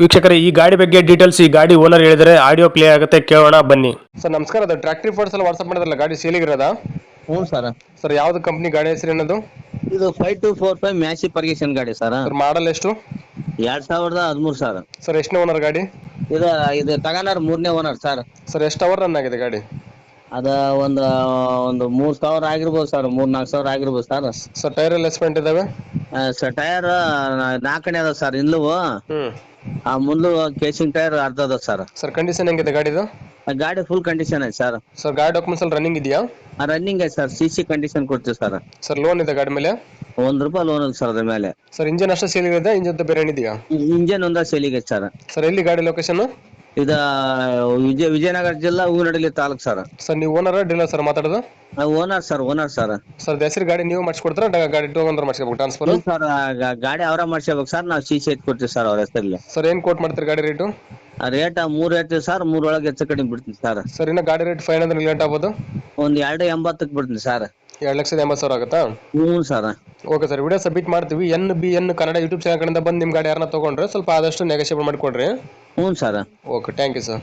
ವೀಕ್ಷಕರೇ ಈ ಗಾಡಿ ಬಗ್ಗೆ ಡೀಟೇಲ್ಸ್ ಈ ಗಾಡಿ ಓನರ್ ಹೇಳಿದರೆ ಆಡಿಯೋ ಪ್ಲೇ ಆಗುತ್ತೆ ಕೇಳೋಣ ಬನ್ನಿ. ಸರ್ ನಮಸ್ಕಾರ ಅದು ಟ್ರ್ಯಾಕ್ಟ್ರಿ ಫೋರ್ಸ್ ಎಲ್ಲ ವಾಟ್ಸಪ್ ಮಾಡಿದ್ರಲ್ಲ ಗಾಡಿ ಸೇಲಿಗಿರೋದ ಹ್ಞೂ ಸರ್. ಸರ್ ಯಾವ್ದು ಕಂಪ್ನಿ ಗಾಡಿ ಹೆಸರು ಏನದು? ಇದು five two four five Massey Ferguson ಗಾಡಿ ಸರ್. ಸರ್ ಮಾಡಲ್ ಎಷ್ಟು? ಎರಡ್ ಸಾವಿರದ ಹದಿಮೂರು ಸರ್. ಸರ್ ಎಷ್ಟನೇ ಓನರ್ ಗಾಡಿ? ಇದು ಇದು ತಗೊಂಡಾರ ಮೂರನೇ ಓನರ್ ಸರ್. ಸರ್ ಎಷ್ಟು ಅವರ್ ರನ್ ಆಗಿದೆ ಗಾಡಿ? ಅದ ಒಂದು ಒಂದು ಮೂರ್ ಸಾವಿರ ಆಗಿರ್ಬೋದು ಸರ್ ಮೂರ್ ನಾಲ್ಕು ಸಾವಿರ ಆಗಿರ್ಬೋದು ಸರ್. ಸರ್ ಟೈರ್ ಎಲ್ಲ ಎಸ್ಪೆಂಟ್ ಇದಾವೆ? ಸರ್ ಟೈರ್ ನಾಲ್ಕನೇ ಅದ ಸರ್ ಇಲ್ಲವು ಹ್ಮ್. ಆ ಮುಂದೆ ಕೇಸಿಂಗ್ ಟೈರ್ ಅರ್ಧ ಅದ ಸರ್ ಸರ್ ಕಂಡೀಷನ್ ಹೆಂಗಿದೆ ಗಾಡಿದು? ಗಾಡಿ ಫುಲ್ ಕಂಡೀಷನ್ ಐತೆ ಸರ್ ಸರ್ ಗಾಡಿ ಡಾಕ್ಯುಮೆಂಟ್ಸ್ ಅಲ್ಲಿ ರನ್ನಿಂಗ್ ಇದೆಯಾ? ರನ್ನಿಂಗ್ ಐತೆ ಸರ್ ಸಿ ಸಿ ಕಂಡೀಷನ್ ಕೊಡ್ತೀವಿ ಸರ್ ಸರ್ ಲೋನ್ ಇದೆ ಗಾಡಿ ಮೇಲೆ? ಒಂದ್ ರೂಪಾಯಿ ಲೋನ್ ಇದೆ ಸರ್ ಅದ್ರ ಮೇಲೆ. ಸರ್ ಇಂಜಿನ್ ಅಷ್ಟೇ ಸೇಲ್ ಇದೆ ಇಂಜನ್ ಬೇರೆ ಏನಿದೆಯಾ ಇಂಜನ್ ಒಂದ ಸೇಲಿಗೆ ಸರ್ ಸರ್ ಎಲ್ಲಿ ಗಾಡಿ ಲೊಕೇಶನ್ ಇದ ವಿಜಯ ವಿಜಯನಗರ ಜಿಲ್ಲಾ ಹೂವಿನಡಲಿ ತಾಲೂಕ್ ಸರ್ ಸರ್ ನೀವು ಓನರ್ ಡೀಲರ್ ಸರ್ ಮಾತಾಡೋದು? Owner sir owner sir sir ಹೆಸರು ಗಾಡಿ ನೀವು ಮಾಡಿಸ್ಕೊಡ್ತಾರ? ಗಾಡಿ ಟೂ ಮಾಡಿಸ್ಕೋಬೇಕು ಟ್ರಾನ್ಸ್ಫರ್ ಸರ್ ಗಾಡಿ ಅವರ ಮಾಡ್ಸ್ಕೋಬೇಕು ಸರ್ ನಾವು ಸಿ ಸಿ ಎತ್ ಕೊಡ್ತೀವಿ ಸರ್ ಅವ್ರ ಹೆಸರಲ್ಲಿ. ಸರ್ ಏನ್ ಕೋಟ್ ಮಾಡ್ತೀರಿ ಗಾಡಿ ರೇಟು ರೇಟ್ ಮೂರ್ ಹೇಳ್ತೀವಿ ಸರ್ ಮೂರ್ ಒಳಗೆ ಹೆಚ್ಚು ಕಡಿಮೆ ಬಿಡ್ತೀನಿ ಸರ್ ಸರ್ ಇನ್ನ ಗಾಡಿ ರೇಟ್ ಫೈವ್ ಹಂಡ್ರೆಡ್ ಲೇಟ್ ಆಗ್ಬೋದು? ಒಂದ್ ಎರಡು ಎಂಬತ್ತಕ್ಕೆ ಬಿಡ್ತೀನಿ ಸರ್ ಎರಡು ಲಕ್ಷದ ಎಂಬತ್ತು ಸಾವಿರ ಆಗುತ್ತಾ? ಹ್ಞೂ sir okay sir video submit ಮಾಡ್ತೀವಿ. N B N Kannada YouTube channel ಕಡೆಯಿಂದ ಬಂದು ನಿಮ್ಮ ಗಾಡಿ ಯಾರನ್ನ ತೊಗೊಂಡ್ರೆ ಸ್ವಲ್ಪ ಆದಷ್ಟು ನೆಗೋಷಿಯೇಟ್ ಮಾಡಿಕೊಡ್ರಿ. ಹ್ಞೂ sir. Okay thank you sir